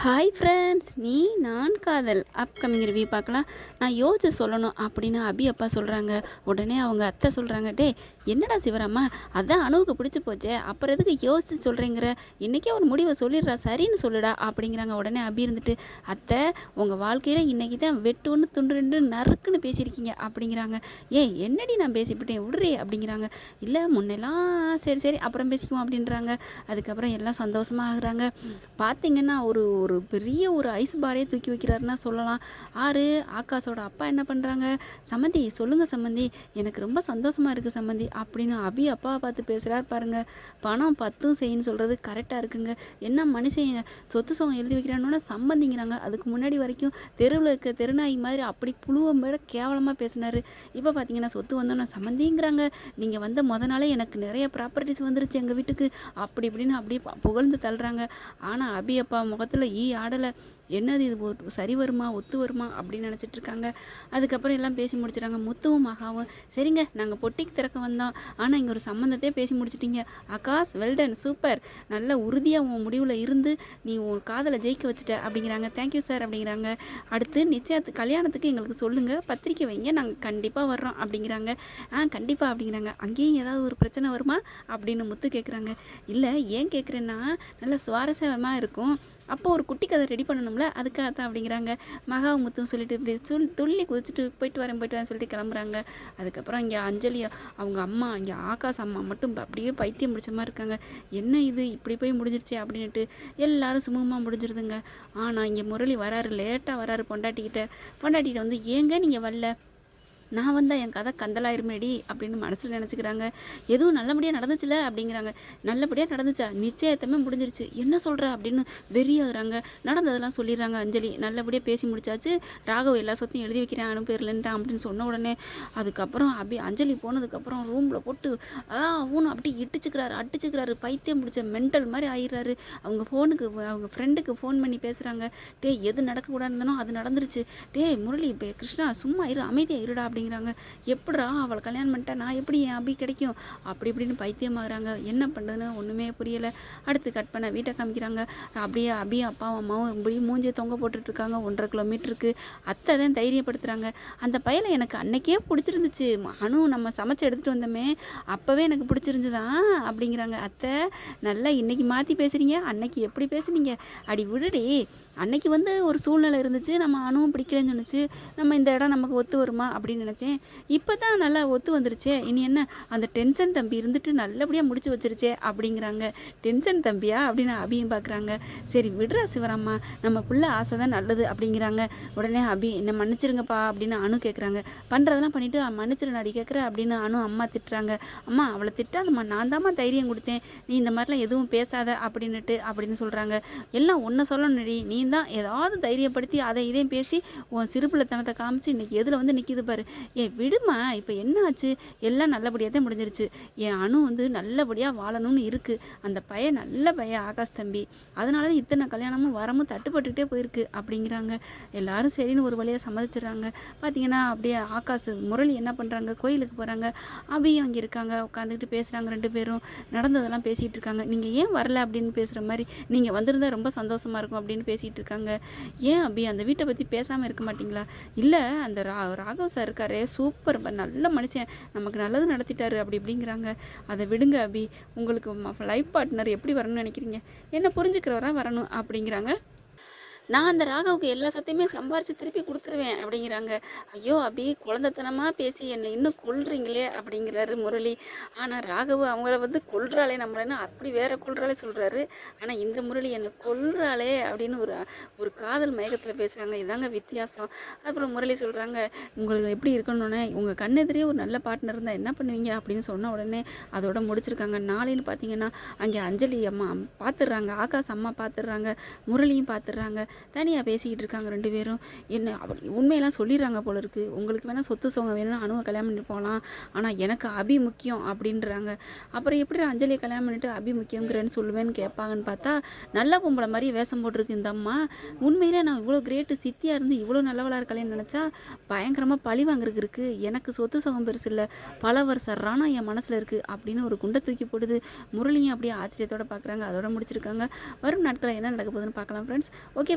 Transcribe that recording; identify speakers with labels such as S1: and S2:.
S1: Hi friends நீ நான் காதல். அப்கமிங் ரிவ்யூ பார்க்கலாம். நான் யோசிச்சு சொல்லணும் அப்படின்னு அபி அப்பா சொல்கிறாங்க உடனே அவங்க அத்தை சொல்கிறாங்க டே என்னடா சிவராமா? அதான் அணுவுக்கு பிடிச்சி போச்சே. அப்புறம் எதுக்கு யோசிச்சு சொல்கிறேங்கிற இன்றைக்கே ஒரு முடிவை சொல்லிடுறா. சரின்னு சொல்லுடா அப்படிங்கிறாங்க. உடனே அபி இருந்துட்டு அத்தை உங்கள் வாழ்க்கையில் இன்றைக்கி தான் வெட்டு ஒன்று துண்டு ரெண்டு நறுக்குன்னு பேசியிருக்கீங்க அப்படிங்கிறாங்க. ஏ என்னடி நான் பேசிவிட்டேன்? விடுறே அப்படிங்கிறாங்க. இல்லை முன்னெல்லாம் சரி சரி அப்புறம் பேசிக்குவோம் அப்படின்றாங்க. அதுக்கப்புறம் எல்லாம் சந்தோஷமாக ஆகுறாங்க. பார்த்தீங்கன்னா ஒரு ஒரு பெரிய ஒரு ஐஸ் பாரே தூக்கி வைக்கிறாருன்னா சொல்லலாம். ஆறு ஆகாஷோட அப்பா என்ன பண்ணுறாங்க சம்மந்தி சொல்லுங்கள் சம்மந்தி எனக்கு ரொம்ப சந்தோஷமாக இருக்குது சம்மந்தி அப்படின்னு அபி அப்பாவை பார்த்து பேசுகிறார் பாருங்கள் பணம் பத்தும் செய்யுன்னு சொல்கிறது கரெக்டாக இருக்குங்க. என்ன மனுஷன் சொத்து சோகம் எழுதி வைக்கிறானோட சம்மந்திங்கிறாங்க. அதுக்கு முன்னாடி வரைக்கும் தெருவில் இருக்க தெருநாய் மாதிரி அப்படி புழுவை விட கேவலமாக பேசினாரு. இப்போ பார்த்தீங்கன்னா சொத்து வந்தோன்னே சம்மந்திங்கிறாங்க. நீங்கள் வந்த முத நாளே எனக்கு நிறைய ப்ராப்பர்ட்டிஸ் வந்துருச்சு எங்கள் வீட்டுக்கு. அப்படி இப்படின்னு அப்படியே புகழ்ந்து தள்ளுறாங்க. ஆனால் அபி அப்பா முகத்தில் ஆடலை என்னது இது சரி வருமா ஒத்து வருமா அப்படின்னு நினச்சிட்டு இருக்காங்க. அதுக்கப்புறம் எல்லாம் பேசி முடிச்சிட்டாங்க முத்துவும் மகாவும் சரிங்க நாங்கள் பொட்டிக்கு திறக்க வந்தோம். ஆனால் இங்கே ஒரு சம்மந்தத்தையே பேசி முடிச்சிட்டீங்க. ஆகாஷ் வெல்டன் சூப்பர் நல்ல உறுதியாக உன் முடிவில் இருந்து நீ உன் காதலை ஜெயிக்க வச்சுட்ட அப்படிங்கிறாங்க. தேங்க்யூ சார் அப்படிங்கிறாங்க. அடுத்து நிச்சயத்து கல்யாணத்துக்கு எங்களுக்கு சொல்லுங்கள் பத்திரிக்கை வைங்க நாங்கள் கண்டிப்பாக வர்றோம் அப்படிங்கிறாங்க. ஆ கண்டிப்பாக அப்படிங்கிறாங்க. அங்கேயும் ஏதாவது ஒரு பிரச்சனை வருமா அப்படின்னு முத்து கேட்குறாங்க இல்லை ஏன் கேட்குறேன்னா நல்ல சுவாரஸ்யமாக இருக்கும். அப்போ ஒரு குட்டி கதை ரெடி பண்ணணும்? பண்ணணும்ல அதுக்காக தான் அப்படிங்கிறாங்க. மகாவும் முத்தும் சொல்லிட்டு இப்படி சுல் துள்ளி குதிச்சுட்டு போயிட்டு வரேன் போயிட்டு வரேன் சொல்லிட்டு கிளம்புறாங்க. அதுக்கப்புறம் இங்கே அஞ்சலி அவங்க அம்மா இங்கே ஆகாஷ் அம்மா மட்டும் அப்படியே பைத்தியம் பிடிச்ச மாதிரி இருக்காங்க. என்ன இது? இப்படி போய் முடிஞ்சிருச்சு அப்படின்ட்டு எல்லாரும் சுமூகமாக முடிஞ்சிருதுங்க. ஆனால் இங்கே முரளி வராரு லேட்டாக வராரு பொண்டாட்டிக்கிட்ட பொண்டாட்டிகிட்ட வந்து ஏங்க நீங்கள் வரல? நான் வந்தால் என் கதை கந்தலாயிருமேடி அப்படின்னு மனசில் நினச்சிக்கிறாங்க. எதுவும் நல்லபடியாக நடந்துச்சுல அப்படிங்கிறாங்க. நல்லபடியாக நடந்துச்சா? நிச்சயத்தமே முடிஞ்சிருச்சு. என்ன சொல்கிற அப்படின்னு வெறியாகிறாங்க. நடந்ததெல்லாம் சொல்லிடுறாங்க அஞ்சலி. நல்லபடியாக பேசி முடிச்சாச்சு. ராகவ் எல்லா சொத்தையும் எழுதி வைக்கிறேன் அனுப்பிடலன்ட்டான் அப்படின்னு சொன்ன உடனே அதுக்கப்புறம் அப்படி அஞ்சலி போனதுக்கப்புறம் ரூமில் போட்டு ஆ ஊன் அப்படி இட்டுச்சுக்கிறாரு அடிச்சுக்கிறாரு. பைத்தியம் பிடிச்ச மென்டல் மாதிரி ஆயிடுறாரு. அவங்க ஃபோனுக்கு அவங்க ஃப்ரெண்டுக்கு ஃபோன் பண்ணி பேசுகிறாங்க டே எது நடக்கக்கூடாதுனோ அது நடந்துருச்சு. டேய் முரளி இப்போ கிருஷ்ணா சும்மா இரு அமைதியாக இருடா அப்படிங்கிறாங்க. எப்படிடா அவளை கல்யாணம் பண்ணிட்டா? நான் எப்படி என் அபி கிடைக்கும்? அப்படி இப்படின்னு பைத்தியமாகறாங்க. என்ன பண்ணுறதுன்னு ஒன்றுமே புரியலை. அடுத்து கட் பண்ண வீட்டை காமிக்கிறாங்க. அப்படியே அபி அப்பாவும் அம்மாவும் இப்படி மூஞ்சியை தொங்க போட்டுட்டு இருக்காங்க ஒன்றரை கிலோமீட்டருக்கு அத்தை தான் தைரியப்படுத்துகிறாங்க அந்த பையனை எனக்கு அன்னைக்கே பிடிச்சிருந்துச்சு. அனு நம்ம சமைச்சு எடுத்துகிட்டு வந்தோமே. அப்போவே எனக்கு பிடிச்சிருந்துதான் அப்படிங்கிறாங்க. அத்தை நல்லா இன்றைக்கி மாற்றி பேசுகிறீங்க அன்னைக்கு எப்படி பேசுனீங்க? அடி விடுடி. அன்னைக்கு வந்து ஒரு சூழ்நிலை இருந்துச்சு. நம்ம அணுவும் பிடிக்கலன்னு சொன்னுச்சு. நம்ம இந்த இடம் நமக்கு ஒத்து வருமா? அப்படின்னு நினச்சேன். இப்போ தான் நல்லா ஒத்து வந்துருச்சே. இனி என்ன? அந்த டென்ஷன் தம்பி இருந்துட்டு நல்லபடியாக முடிச்சு வச்சிருச்சே அப்படிங்கிறாங்க. டென்ஷன் தம்பியா அப்படின்னு அபியும் பார்க்குறாங்க சரி விடுறா சிவராமா நம்ம புள்ள ஆசை தான் நல்லது அப்படிங்கிறாங்க. உடனே அபி என்னை மன்னிச்சிருங்கப்பா அப்படின்னு அணு கேட்குறாங்க பண்ணுறதெல்லாம் பண்ணிவிட்டு மன்னிச்சிரு நடி கேட்குற அப்படின்னு அணு அம்மா திட்டுறாங்க. அம்மா அவளை திட்டாதம்மா. நான் தாம்மா தைரியம் கொடுத்தேன். நீ இந்த மாதிரிலாம் எதுவும் பேசாத அப்படின்னுட்டு அப்படின்னு சொல்கிறாங்க எல்லாம் ஒன்று சொல்லணும்டி நீ தான் ஏதாவது தைரியப்படுத்தி அதை இதையும் பேசி உன் சிறுபிள்ளைத்தனத்தை காமிச்சு இன்னைக்கு எதில் வந்து நிற்கிது பாரு. ஏ விடுமா இப்போ என்ன ஆச்சு? எல்லாம் நல்லபடியாக தான் முடிஞ்சிருச்சு. என் அணு வந்து நல்லபடியாக வாழணும்னு இருக்குது அந்த பையன் நல்ல பையன் ஆகாஷ் தம்பி. அதனால தான் இத்தனை கல்யாணமும் வரமும் தட்டுப்பட்டுக்கிட்டே போயிருக்கு அப்படிங்கிறாங்க. எல்லாரும் சரின்னு ஒரு வழியாக சம்மதிச்சிடுறாங்க. பார்த்தீங்கன்னா அப்படியே ஆகாஷ் முரளி என்ன பண்ணுறாங்க கோயிலுக்கு போகிறாங்க அபியும் அங்கே இருக்காங்க. உட்காந்துக்கிட்டு பேசுகிறாங்க ரெண்டு பேரும். நடந்ததெல்லாம் பேசிகிட்டு இருக்காங்க. நீங்கள் ஏன் வரல அப்படின்னு பேசுகிற மாதிரி நீங்கள் வந்திருந்தால் ரொம்ப சந்தோஷமாக இருக்கும் அப்படின்னு பேசிகிட்டு இருக்காங்க. ஏன் அபி அந்த வீட்டை பற்றி பேசாமல் இருக்க மாட்டிங்களா? இல்லை அந்த ரா ராகவ் சார் இருக்கார். சூப்பர். நல்ல மனுஷன். நமக்கு நல்லது நடத்திட்டாரு அப்படி இப்படிங்கிறாங்க. அதை விடுங்க அபி. உங்களுக்கு லைஃப் பார்ட்னர் எப்படி வரணும்னு நினைக்கிறீங்க? என்ன புரிஞ்சுக்கிறவரா வரணும் அப்படிங்கிறாங்க. நான் அந்த ராகவுக்கு எல்லா சத்தையுமே சம்பாரித்து திருப்பி கொடுத்துருவேன் அப்படிங்கிறாங்க. ஐயோ அபி குழந்தைத்தனமாக பேசி என்னை இன்னும் கொள்றீங்களே அப்படிங்கிறாரு முரளி. ஆனால் ராகவ் அவங்கள வந்து கொள்றாளே நம்மளன்னு அப்படி வேற கொல்றாளே சொல்கிறாரு ஆனால் இந்த முரளி என்னை கொள்றாளே அப்படின்னு ஒரு ஒரு காதல் மயக்கத்தில் பேசுகிறாங்க இதாங்க வித்தியாசம். அப்புறம் முரளி சொல்கிறாங்க உங்களுக்கு எப்படி இருக்கணும்னு? உங்கள் கண்ணெதிரே ஒரு நல்ல பார்ட்னர் இருந்தால் என்ன பண்ணுவீங்க? அப்படின்னு சொன்ன உடனே அதோட முடிச்சிருக்காங்க. நாளைன்னு பார்த்தீங்கன்னா அங்கே அஞ்சலி அம்மா பார்த்துடுறாங்க ஆகாஷ் அம்மா பார்த்துடுறாங்க முரளியும் பார்த்துடுறாங்க தனியாக பேசிக்கிட்டு இருக்காங்க ரெண்டு பேரும். என்ன அப்படி உண்மையெல்லாம் சொல்லிடுறாங்க போல இருக்குது உங்களுக்கு வேணால் சொத்து சோங்க வேணும்னு அணுவை கல்யாணம் பண்ணி போகலாம் ஆனால் எனக்கு அபி முக்கியம் அப்படின்றாங்க. அப்புறம் எப்படி அஞ்சலியை கல்யாணம் பண்ணிட்டு அபி முக்கியங்கிறேன்னு சொல்லுவேன்னு கேட்பாங்கன்னு பார்த்தா நல்ல பொம்பளை மாதிரி வேஷம் போட்டிருக்கு இந்த அம்மா. உண்மையிலே நான் இவ்வளோ கிரேட்டு சித்தியாக இருந்து இவ்வளோ நல்லவளாக இருக்கலேன்னு நினச்சா பயங்கரமாக பழி வாங்குறதுக்கு இருக்குது எனக்கு சொத்து சுகம் பெருசு இல்லை. பல வருஷம் ராணா என் மனசில் இருக்குது அப்படின்னு ஒரு குண்டை தூக்கி போடுது. முரளியும் அப்படியே ஆச்சரியத்தோட பார்க்குறாங்க அதோட முடிச்சிருக்காங்க. வரும் நாட்களில் என்ன நடக்க போகுதுன்னு பார்க்கலாம் ஃப்ரெண்ட்ஸ் ஓகே